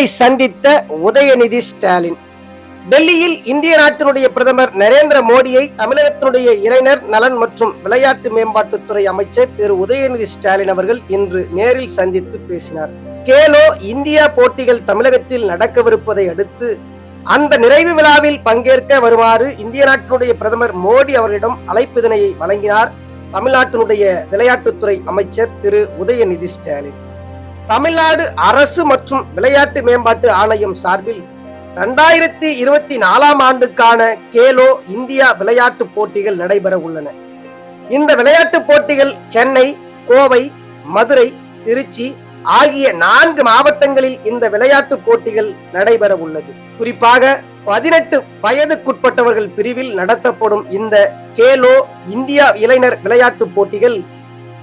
மோடியை சந்தித்த உதயநிதி ஸ்டாலின். டெல்லியில் இந்திய நாட்டினுடைய பிரதமர் நரேந்திர மோடியை தமிழகத்தினுடைய இளைஞர் நலன் மற்றும் விளையாட்டு மேம்பாட்டுத்துறை அமைச்சர் திரு உதயநிதி ஸ்டாலின் அவர்கள் இன்று நேரில் சந்தித்து பேசினார். கேலோ இந்தியா போட்டிகள் தமிழகத்தில் நடக்கவிருப்பதை அடுத்து அந்த நிறைவு விழாவில் பங்கேற்க வருமாறு இந்திய நாட்டினுடைய பிரதமர் மோடி அவர்களிடம் அழைப்பிதனையை வழங்கினார் தமிழ்நாட்டினுடைய விளையாட்டுத்துறை அமைச்சர் திரு உதயநிதி ஸ்டாலின். தமிழ்நாடு அரசு மற்றும் விளையாட்டு மேம்பாட்டு ஆணையம் சார்பில் இரண்டாயிரத்தி இருபத்தி நாலாம் ஆண்டுக்கான கேலோ இந்தியா விளையாட்டு போட்டிகள் நடைபெற உள்ளன. இந்த விளையாட்டு போட்டிகள் சென்னை கோவை மதுரை திருச்சி ஆகிய நான்கு மாவட்டங்களில் இந்த விளையாட்டு போட்டிகள் நடைபெற உள்ளது. குறிப்பாக பதினெட்டு வயதுக்குட்பட்டவர்கள் பிரிவில் நடத்தப்படும் இந்த கேலோ இந்தியா இளைஞர் விளையாட்டு போட்டிகள்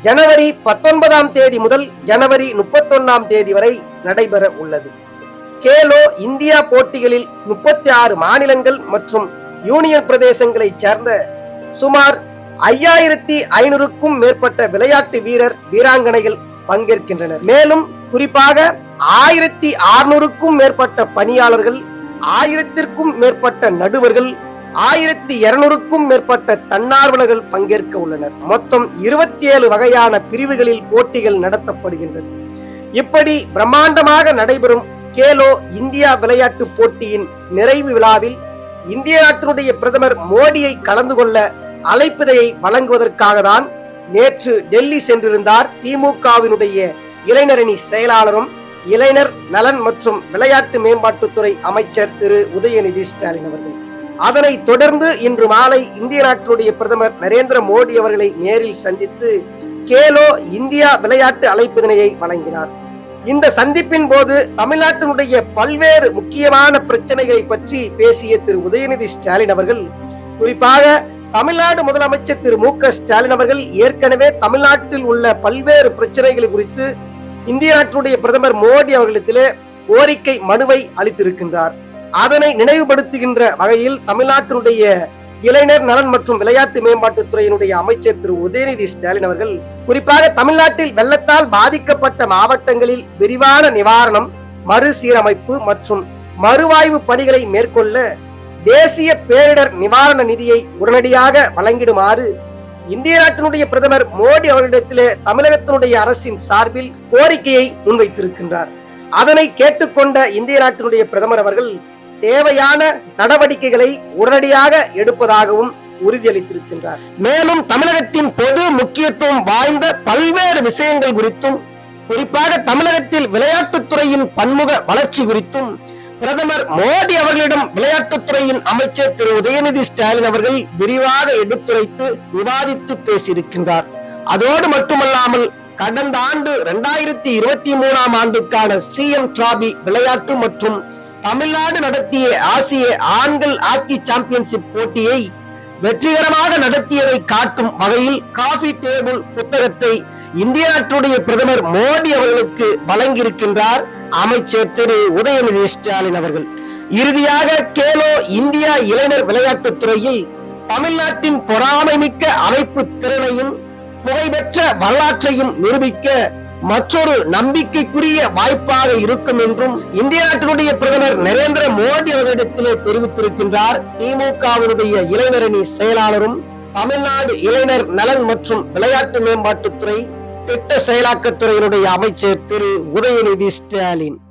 ஜனவரி பத்தொன்பதாம் தேதி முதல் ஜனவரி முப்பத்தொன்னாம் தேதி வரை நடைபெற உள்ளது. கேலோ இந்தியா போட்டிகளில் முப்பத்தி ஆறு மாநிலங்கள் மற்றும் யூனியன் பிரதேசங்களைச் சேர்ந்த சுமார் ஐயாயிரத்தி ஐநூறுக்கும் மேற்பட்ட விளையாட்டு வீரர் வீராங்கனைகள் பங்கேற்கின்றனர். மேலும் குறிப்பாக ஆயிரத்தி அறுநூறுக்கும் மேற்பட்ட பணியாளர்கள் ஆயிரத்திற்கும் மேற்பட்ட நடுவர்கள் ஆயிரத்தி இருநூறுக்கும் மேற்பட்ட தன்னார்வலர்கள் பங்கேற்க உள்ளனர். மொத்தம் இருபத்தி ஏழு வகையான பிரிவுகளில் போட்டிகள் நடத்தப்படுகின்றன. இப்படி பிரம்மாண்டமாக நடைபெறும் கேலோ இந்தியா விளையாட்டு போட்டியின் நிறைவு விழாவில் இந்திய நாட்டினுடைய பிரதமர் மோடியை கலந்து கொள்ள அழைப்பிதையை வழங்குவதற்காக தான் நேற்று டெல்லி சென்றிருந்தார். திமுகவினுடைய இளைஞரணி செயலாளரும் இளைஞர் நலன் மற்றும் விளையாட்டு மேம்பாட்டுத்துறை அமைச்சர் திரு உதயநிதி ஸ்டாலின் அவர்கள். அதனை தொடர்ந்து இன்று மாலை இந்திய நாட்டினுடைய பிரதமர் நரேந்திர மோடி அவர்களை நேரில் சந்தித்து கேலோ இந்தியா விளையாட்டு அழைப்பிதனையை வழங்கினார். இந்த சந்திப்பின் போது தமிழ்நாட்டினுடைய பல்வேறு முக்கியமான பிரச்சனைகளை பற்றி பேசிய திரு உதயநிதி ஸ்டாலின் அவர்கள் குறிப்பாக தமிழ்நாடு முதலமைச்சர் திரு மு க ஸ்டாலின் அவர்கள் ஏற்கனவே தமிழ்நாட்டில் உள்ள பல்வேறு பிரச்சனைகள் குறித்து இந்திய நாட்டினுடைய பிரதமர் மோடி அவர்களிடத்திலே கோரிக்கை மனுவை அளித்திருக்கின்றார். அதனை நினைவுபடுத்துகின்ற வகையில் தமிழ்நாட்டினுடைய இளைஞர் நலன் மற்றும் விளையாட்டு மேம்பாட்டுத்துறையினுடைய அமைச்சர் திரு உதயநிதி ஸ்டாலின் அவர்கள் குறிப்பாக தமிழ்நாட்டில் வெள்ளத்தால் பாதிக்கப்பட்ட மாவட்டங்களில் விரிவான நிவாரணம் மறுசீரமைப்பு மற்றும் மறுவாய்வு பணிகளை மேற்கொள்ள தேசிய பேரிடர் நிவாரண நிதியை உடனடியாக வழங்கிடுமாறு இந்திய நாட்டினுடைய பிரதமர் மோடி அவர்களிடத்திலே தமிழகத்தினுடைய அரசின் சார்பில் கோரிக்கையை முன்வைத்திருக்கின்றார். அதனை கேட்டுக்கொண்ட இந்திய நாட்டினுடைய பிரதமர் அவர்கள் தேவையான நடவடிக்கைகளை உடனடியாக எடுப்பதாகவும் உறுதியளித்திருக்கின்றார். மேலும் தமிழகத்தின் பொது முக்கியத்துவம் வாய்ந்த பல்வேறு விஷயங்கள் குறித்தும் குறிப்பாக தமிழகத்தில் விளையாட்டுத்துறையின் பன்முக வளர்ச்சி குறித்தும் பிரதமர் மோடி அவர்களிடம் விளையாட்டுத்துறையின் அமைச்சர் திரு. உதயநிதி ஸ்டாலின் அவர்கள் விரிவாக எடுத்துரைத்து விவாதித்து பேசியிருக்கின்றார். அதோடு மட்டுமல்லாமல் கடந்த ஆண்டு இரண்டாயிரத்தி இருபத்தி மூணாம் ஆண்டுக்கான சிஎம் டிராபி விளையாட்டு மற்றும் தமிழ்நாடு நடத்திய ஆசிய ஆண்கள் ஹாக்கி சாம்பியன்ஷிப் போட்டியை வெற்றிகரமாக நடத்தியதை காட்டும் வகையில் காஃபி டேபிள் புத்தகத்தை இந்திய நாட்டுடைய பிரதமர் மோடி அவர்களுக்கு வழங்கியிருக்கின்றார். அமைச்சர் திரு உதயநிதி ஸ்டாலின் அவர்கள். இறுதியாக கேலோ இந்தியா இளைஞர் விளையாட்டுத் துறையில் தமிழ்நாட்டின் பொறாமை மிக்க அமைப்பு திறனையும் புகழ்பெற்ற வரலாற்றையும் நிரூபிக்க மற்றொரு நம்பிக்கைக்குரிய வாய்ப்பாக இருக்கும் என்றும் இந்திய நாட்டினுடைய பிரதமர் நரேந்திர மோடி அவர்களிடத்திலே தெரிவித்திருக்கின்றார். திமுகவினுடைய இளைஞரணி செயலாளரும் தமிழ்நாடு இளைஞர் நலன் மற்றும் விளையாட்டு மேம்பாட்டுத்துறை திட்ட செயலாக்கத்துறையினுடைய அமைச்சர் திரு உதயநிதி ஸ்டாலின்.